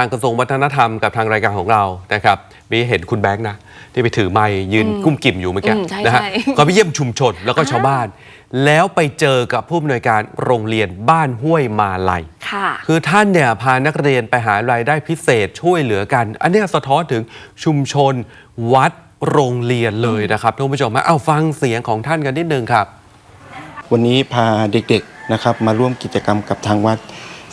ทางกระทรวงวัฒนธรรมกับทางรายการของเรานะครับมีเห็นคุณแบงค์นะ ที่ไปถือไม้ยืนกุ้มกิ่มอยู่เมื่อกี้อืมใช่นะฮะใช่ก็ไปเยี่ยมชุมชนแล้วก็อ่าชาวบ้าน แล้วไปเจอกับผู้อำนวยการโรงเรียนบ้านห้วยมาลัยค่ะคือท่านเนี่ยพานักเรียนไปหารายได้พิเศษช่วยเหลือกัน อันเนี้ยสะท้อนถึงชุมชนวัดโรงเรียนเลยนะครับท่านผู้ชมฮะเอาฟังเสียงของท่านกันนิดนึงครับ วันนี้พาเด็กๆนะครับมาร่วมกิจกรรมกับทางวัด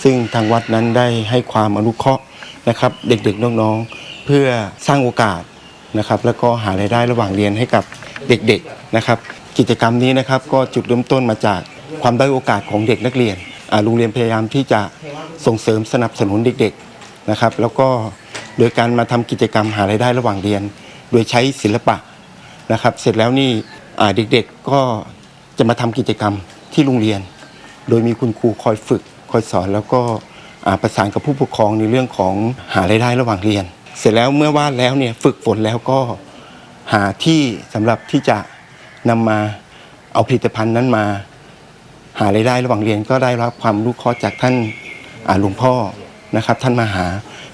ซึ่งทางวัดนั้นได้ให้ความอนุเคราะห์ นะครับเด็กๆน้องๆ เพื่อสร้างโอกาสนะครับแล้วก็หารายได้ระหว่างเรียนให้กับเด็กๆนะครับ กิจกรรมนี้นะครับก็จุดเริ่มต้นมาจากความได้โอกาสของเด็กนักเรียนโรงเรียนพยายามที่จะส่งเสริมสนับสนุนเด็กๆนะครับแล้วก็โดยการมาทำกิจกรรมหารายได้ระหว่างเรียน โดยใช้ศิลปะนะครับเสร็จแล้วนี่เด็กๆก็จะมาทำกิจกรรมที่โรงเรียน โดยมีคุณครูคอยฝึกคอยสอนแล้วก็ ประสานกับผู้ปกครองในเรื่องของหารายได้ระหว่างเรียน เสร็จแล้วเมื่อวาดแล้วเนี่ยฝึกฝนแล้วก็หาที่สำหรับที่จะนำมาเอาผลิตภัณฑ์นั้นมา หารายได้ระหว่างเรียนก็ได้รับความรู้เคราะห์จากท่านอ่าหลวงพ่อนะครับ ท่านมาหา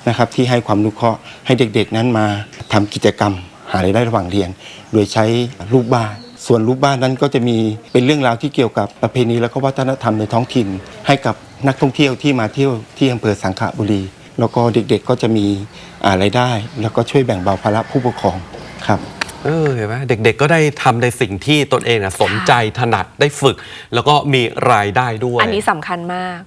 นะครับที่ให้ความรู้เคราะห์ให้เด็กๆนั้นมาทำกิจกรรม หารายได้ระหว่างเรียน โดยใช้รูปบ้าน ส่วนรูปบ้านนั้นก็จะมีเป็นเรื่องราวที่เกี่ยวกับประเพณีและก็วัฒนธรรมในท้องถิ่น ให้กับนักท่องเที่ยวที่มาเที่ยวที่อำเภอสังขบุรี แล้วก็เด็กๆก็จะมีอ่ารายได้ แล้วก็ช่วยแบ่งเบาภาระผู้ปกครองครับเออเห็นไหมเด็กๆก็ได้ทำในสิ่งที่ตนเองน่ะสนใจถนัดได้ฝึก แล้วก็มีรายได้ด้วย อันนี้สำคัญมาก